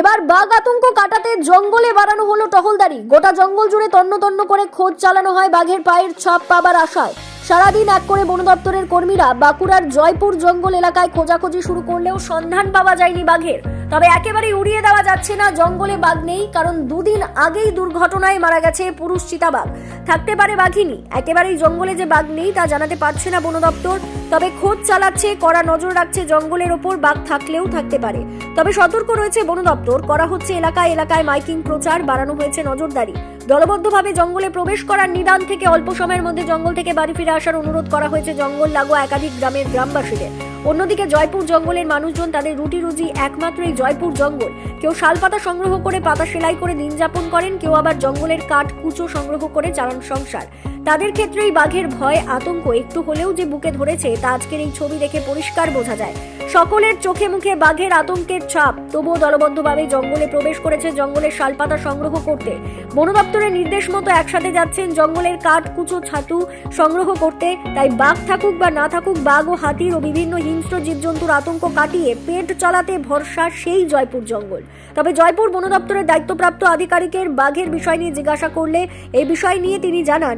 এবার বাঘ আতঙ্ক কাটাতে জঙ্গলে বাড়ানো হলো টহলদারি। গোটা জঙ্গল জুড়ে তন্ন তন্ন করে খোঁজ চালানো হয় বাঘের পায়ের ছাপ পাবার আশায়। সারাদিন এক করে বন দপ্তরের কর্মীরা বাঁকুড়ার জয়পুর জঙ্গল এলাকায় খোঁজাখোঁজি শুরু করলেও সন্ধান পাওয়া যায়নি বাঘের। তবে একেবারেই উড়িয়ে দেওয়া যাচ্ছে না, জঙ্গলে বাঘ নেই, কারণ দুদিন আগেই দুর্ঘটনায় মারা গেছে পুরুষ চিতাবাঘ থাকতে পারে বাঘিনী, একেবারেই জঙ্গলে যে বাঘ নেই তা জানাতে পারছে না বন দপ্তর। তবে খোঁজ চালাচ্ছে, কড়া নজর রাখছে জঙ্গলের ওপর, বাঘ থাকলেও থাকতে পারে। তবে সতর্ক রয়েছে বন দপ্তর, করা হচ্ছে এলাকায় এলাকায় মাইকিং প্রচার, বাড়ানো হয়েছে নজরদারি। দলবদ্ধভাবে জঙ্গলে প্রবেশ করার নিদান থেকে অল্প সময়ের মধ্যে জঙ্গল থেকে বাড়ি ফিরে আসার অনুরোধ করা হয়েছে জঙ্গল লাগোয়া একাধিক গ্রামের গ্রামবাসীদের। অন্যদিকে জয়পুর জঙ্গলের মানুষজন তাদের রুটি রুজি একমাত্র এই জয়পুর জঙ্গল। কেউ শালপাতা সংগ্রহ করে, পাতা সেলাই করে দিন যাপন করেন, কেউ আবার জঙ্গলের কাঠ কুচো সংগ্রহ করে চালান সংসার। তাদের ক্ষেত্রে এই বাঘের ভয়, আতঙ্ক একটু হলেও যে বুকে ধরেছে, তা আজকের এই ছবি দেখে পরিষ্কার বোঝা যায়। সকলের চোখে মুখে বাঘের আতঙ্কের ছাপ। তবুও দলবদ্ধভাবে জঙ্গলে প্রবেশ করেছে জঙ্গলের শালপাতা সংগ্রহ করতে। বন দপ্তরের নির্দেশ মতো একসাথে যাচ্ছেন জঙ্গলের কাঠ, কুচো, ছাতু সংগ্রহ করতে। তাই বাঘ থাকুক বা না থাকুক, বাঘ ও হাতির ও বিভিন্ন হিংস্র জীবজন্তুর আতঙ্ক কাটিয়ে পেট চালাতে ভরসা সেই জয়পুর জঙ্গল। তবে জয়পুর বন দপ্তরের দায়িত্বপ্রাপ্ত আধিকারিকের বাঘের বিষয় নিয়ে জিজ্ঞাসা করলে এই বিষয় নিয়ে তিনি জানান,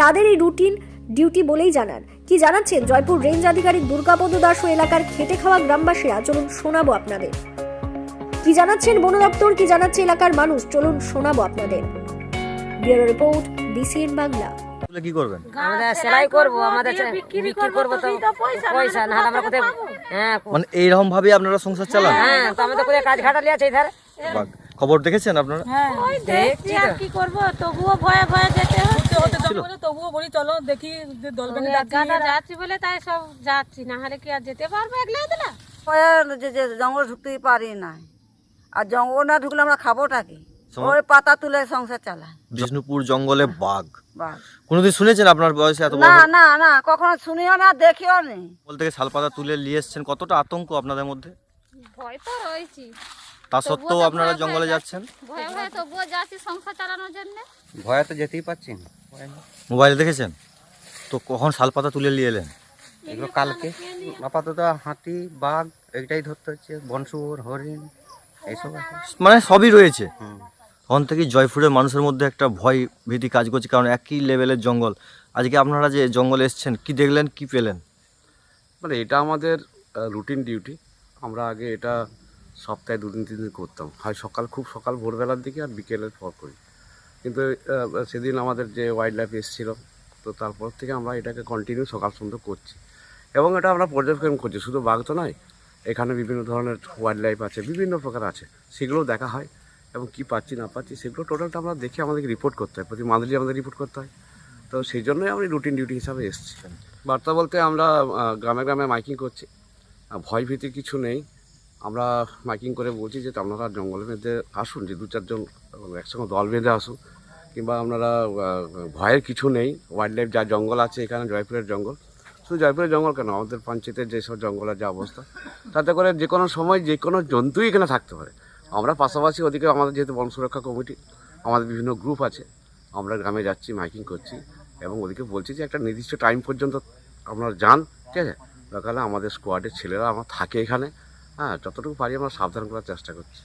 তাদের এই রুটিন ডিউটি বলেই জানান। কি জানাচ্ছেন? জয়পুর রেঞ্জ আধিকারিক দুর্গাপদ দাস ও এলাকার খেটে খাওয়া গ্রামবাসীরা চলুন শোনাবো আপনাদের। কি জানাচ্ছেন বন দপ্তর? কি জানাচ্ছে এলাকার মানুষ? চলুন শোনাবো আপনাদের। Bureau report BCN Bangla. কি করবেন? আমরা সেলাই করব আমাদের বিক্রি করব তো পয়সা না আমরা কোথায় হ্যাঁ মানে এইরকম ভাবে আপনারা সংসার চালান? হ্যাঁ তো আমাদের কোথায় কাজ আছে খবর দেখেছেন আপনারা? দেখছি তো। কি করব তবুও ভয়ে ভয়ে যেতে হচ্ছে হতে জঙ্গলে তবুও বলি চলো দেখি যে দলবেনি যাচ্ছি বলে তাই সব যাচ্ছি না হলে কি আর যেতে পারব একলা একলা? ওই যে যে জঙ্গল ঢুকতেই পারি না। আর জঙ্গল না ঢুকলে আমরা খাবোটা কি? সময়- ওই পাতা তুলে সংসার চালাই বিষ্ণুপুর জঙ্গলে বাঘ। বাস কোনোদিন শুনেছেন আপনার বয়সে এত না না না কখনো শুনিও না দেখিও নি। জঙ্গল থেকে শালপাতা তুলে নিয়ে এসছেন কতটা আতঙ্ক আপনাদের মধ্যে? ভয় তো রয়েছি। তা সত্ত্বেও আপনারা জঙ্গলে যাচ্ছেন? ভয়ে ভয়ে তবুও যাচ্ছি সংসার চালানোর জন্য। ভয়ে তো যেতেই পারছি না। মোবাইলে দেখেছেন? তো কখন শালপাতা তুলে নিয়ে এলেন? এগুলো কালকে। আপাতত হাতি বাঘ এইটাই ধরতে হচ্ছে। বনশুয়োর হরিণ এইসব মানে সবই রয়েছে। তখন থেকেই জয়পুরের মানুষের মধ্যে একটা ভয় ভীতি কাজ করছে কারণ একই লেভেলের জঙ্গল। আজকে আপনারা যে জঙ্গলে এসছেন কি দেখলেন কি পেলেন? মানে এটা আমাদের রুটিন ডিউটি আমরা আগে এটা সপ্তাহে দুদিন তিন দিন করতাম। হয় সকাল, খুব সকাল ভোরবেলার দিকে আর বিকেলের পর করি। কিন্তু সেদিন আমাদের যে ওয়াইল্ড লাইফ এসেছিল, তো তারপর থেকে আমরা এটাকে কন্টিনিউ সকাল সন্ধ্যা করছি। এবং এটা আমরা পর্যবেক্ষণ করছি। শুধু বাঘ তো নয়, এখানে বিভিন্ন ধরনের ওয়াইল্ড লাইফ আছে, বিভিন্ন প্রকার আছে। সেগুলোও দেখা হয়। এবং কি পাচ্ছি, না পাচ্ছি, সেগুলো টোটালটা আমরা দেখে আমাদেরকে রিপোর্ট করতে হয়। প্রতি মান্থলি আমাদের রিপোর্ট করতে হয়। তো সেই জন্যই আমি রুটিন ডিউটি হিসাবে এসেছি। বার্তা বলতে আমরা গ্রামে গ্রামে মাইকিং করছি। ভয় ভীতি কিছু নেই। আমরা মাইকিং করে বলছি যে আপনারা জঙ্গলের মধ্যে আসুন, যে দু চারজন একসঙ্গে দল বেঁধে আসুন কিংবা আপনারা ভয়ের কিছু নেই। ওয়াইল্ড লাইফ যা জঙ্গল আছে এখানে, জয়পুরের জঙ্গল। শুধু জয়পুরের জঙ্গল কেন? আমাদের পঞ্চায়েতের যেসব জঙ্গলের যা অবস্থা, তাতে করে যে কোনো সময় যে কোনো জন্তুই এখানে থাকতে পারে। আমরা পাশাপাশি ওদিকে আমাদের যেহেতু বন সুরক্ষা কমিটি, আমাদের বিভিন্ন গ্রুপ আছে, আমরা গ্রামে যাচ্ছি, মাইকিং করছি এবং ওদিকে বলছি যে একটা নির্দিষ্ট টাইম পর্যন্ত আপনারা যান, ঠিক আছে? দরকার হলে আমাদের স্কোয়াডের ছেলেরা আমার থাকে এখানে। হ্যাঁ যতটুকু পারি আমরা সাবধান করার চেষ্টা করছি।